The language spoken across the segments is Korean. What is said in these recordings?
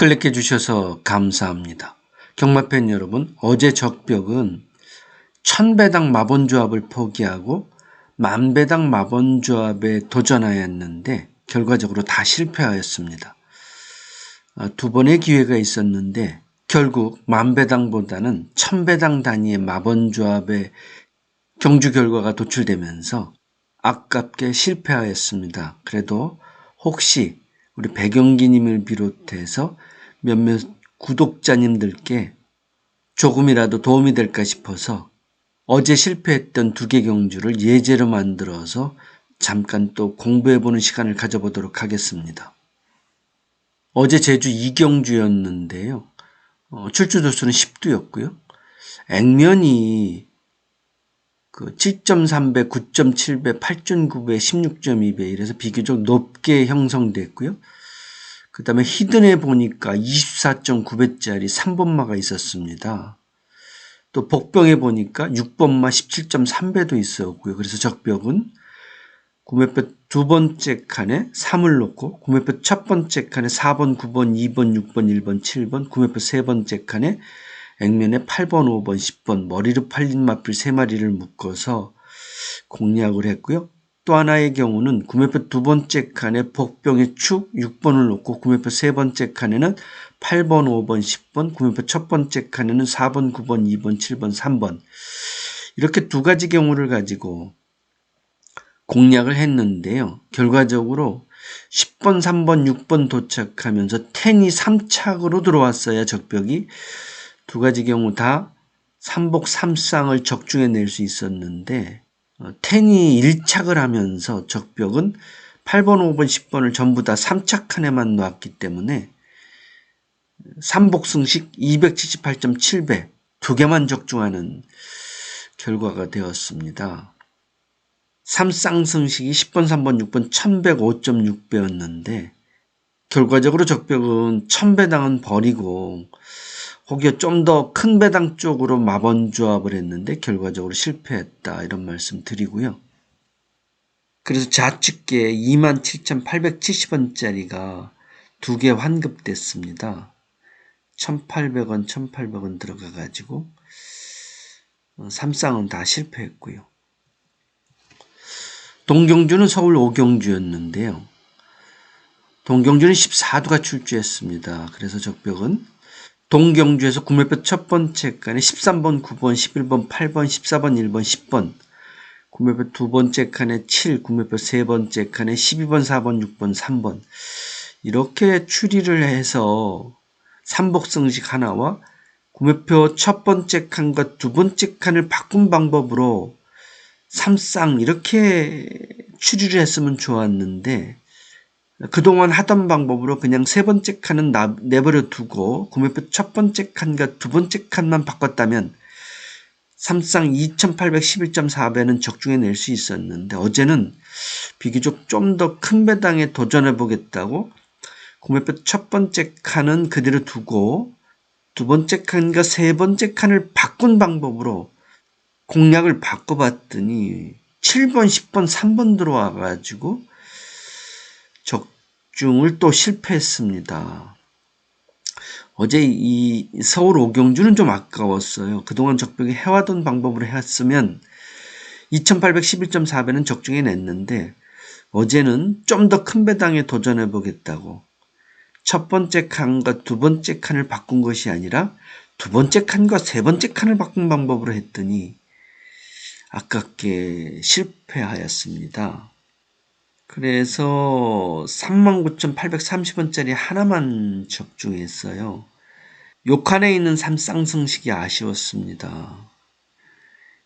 클릭해 주셔서 감사합니다. 경마팬 여러분, 어제 적벽은 천배당 마본조합을 포기하고 만배당 마본조합에 도전하였는데 결과적으로 다 실패하였습니다. 아, 두 번의 기회가 있었는데 결국 만배당보다는 천배당 단위의 마본조합의 경주 결과가 도출되면서 아깝게 실패하였습니다. 그래도 혹시 우리 배경기님을 비롯해서 몇몇 구독자님들께 조금이라도 도움이 될까 싶어서 어제 실패했던 두 개 경주를 예제로 만들어서 잠깐 또 공부해보는 시간을 가져보도록 하겠습니다. 어제 제주 이경주였는데요. 어, 출주도수는 10두였고요. 액면이 그 7.3배, 9.7배, 8.9배, 16.2배 이래서 비교적 높게 형성됐고요. 그 다음에 히든에 보니까 24.9배짜리 3번마가 있었습니다. 또 복병에 보니까 6번마 17.3배도 있었고요. 그래서 적벽은 구매표 두 번째 칸에 3을 놓고 구매표 첫 번째 칸에 4번, 9번, 2번, 6번, 1번, 7번, 구매표 세 번째 칸에 액면에 8번, 5번, 10번 머리로 팔린 마필 3마리를 묶어서 공략을 했고요. 또 하나의 경우는 구매표 두 번째 칸에 복병의 축 6번을 놓고 구매표 세 번째 칸에는 8번, 5번, 10번, 구매표 첫 번째 칸에는 4번, 9번, 2번, 7번, 3번 이렇게 두 가지 경우를 가지고 공략을 했는데요. 결과적으로 10번, 3번, 6번 도착하면서 텐이 3착으로 들어왔어야 적벽이 두 가지 경우 다 3복 3쌍을 적중해 낼 수 있었는데 어, 텐이 1착을 하면서 적벽은 8번, 5번, 10번을 전부 다 3착 칸에만 놓았기 때문에 3복승식 278.7배 두 개만 적중하는 결과가 되었습니다. 3쌍승식이 10번, 3번, 6번 1105.6배였는데 결과적으로 적벽은 1000배당은 버리고 혹여 좀더 큰 배당 쪽으로 마번 조합을 했는데 결과적으로 실패했다 이런 말씀 드리고요. 그래서 좌측계 27,870원짜리가 두 개 환급됐습니다. 1,800원, 1,800원 들어가 가지고 어, 삼쌍은 다 실패했고요. 동경주는 서울 오경주였는데요. 동경주는 14두가 출주했습니다. 그래서 적벽은 동경주에서 구매표 첫 번째 칸에 13번, 9번, 11번, 8번, 14번, 1번, 10번. 구매표 두 번째 칸에 7, 구매표 세 번째 칸에 12번, 4번, 6번, 3번. 이렇게 추리를 해서 삼복승식 하나와 구매표 첫 번째 칸과 두 번째 칸을 바꾼 방법으로 삼쌍 이렇게 추리를 했으면 좋았는데 그동안 하던 방법으로 그냥 세 번째 칸은 내버려 두고 구매표 첫 번째 칸과 두 번째 칸만 바꿨다면 삼쌍 2811.4배는 적중해 낼 수 있었는데 어제는 비교적 좀 더 큰 배당에 도전해 보겠다고 구매표 첫 번째 칸은 그대로 두고 두 번째 칸과 세 번째 칸을 바꾼 방법으로 공략을 바꿔봤더니 7번, 10번, 3번 들어와 가지고 적중을 또 실패했습니다. 어제 이 서울 오경주는 좀 아까웠어요. 그동안 적벽이 해와던 방법으로 했으면 2811.4배는 적중해 냈는데 어제는 좀 더 큰 배당에 도전해 보겠다고 첫 번째 칸과 두 번째 칸을 바꾼 것이 아니라 두 번째 칸과 세 번째 칸을 바꾼 방법으로 했더니 아깝게 실패하였습니다. 그래서 39,830원짜리 하나만 적중했어요. 요 칸에 있는 삼쌍승식이 아쉬웠습니다.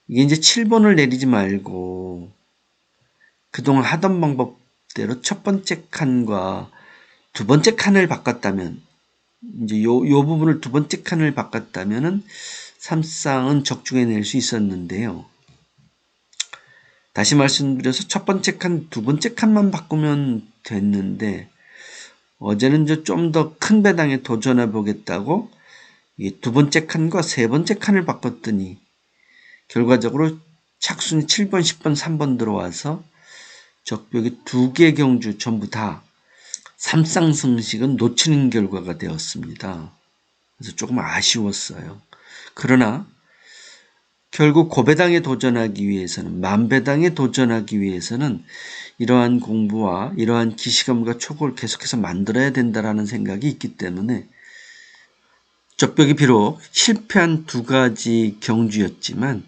이게 이제 7번을 내리지 말고 그동안 하던 방법대로 첫 번째 칸과 두 번째 칸을 바꿨다면 이제 요, 요 부분을 두 번째 칸을 바꿨다면은 삼쌍은 적중해 낼 수 있었는데요. 다시 말씀드려서 첫 번째 칸, 두 번째 칸만 바꾸면 됐는데 어제는 좀 더 큰 배당에 도전해 보겠다고 두 번째 칸과 세 번째 칸을 바꿨더니 결과적으로 착순이 7번, 10번, 3번 들어와서 적벽이 두 개 경주 전부 다 삼쌍승식은 놓치는 결과가 되었습니다. 그래서 조금 아쉬웠어요. 그러나 결국 고배당에 도전하기 위해서는 만배당에 도전하기 위해서는 이러한 공부와 이러한 기시감과 촉을 계속해서 만들어야 된다라는 생각이 있기 때문에 적벽이 비록 실패한 두 가지 경주였지만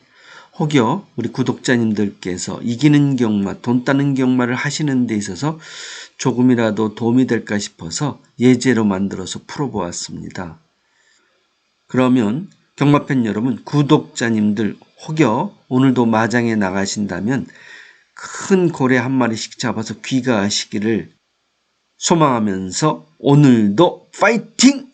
혹여 우리 구독자님들께서 이기는 경마, 돈 따는 경마를 하시는 데 있어서 조금이라도 도움이 될까 싶어서 예제로 만들어서 풀어보았습니다. 그러면 경마팬 여러분, 구독자님들 혹여 오늘도 마장에 나가신다면 큰 고래 한 마리씩 잡아서 귀가하시기를 소망하면서 오늘도 파이팅!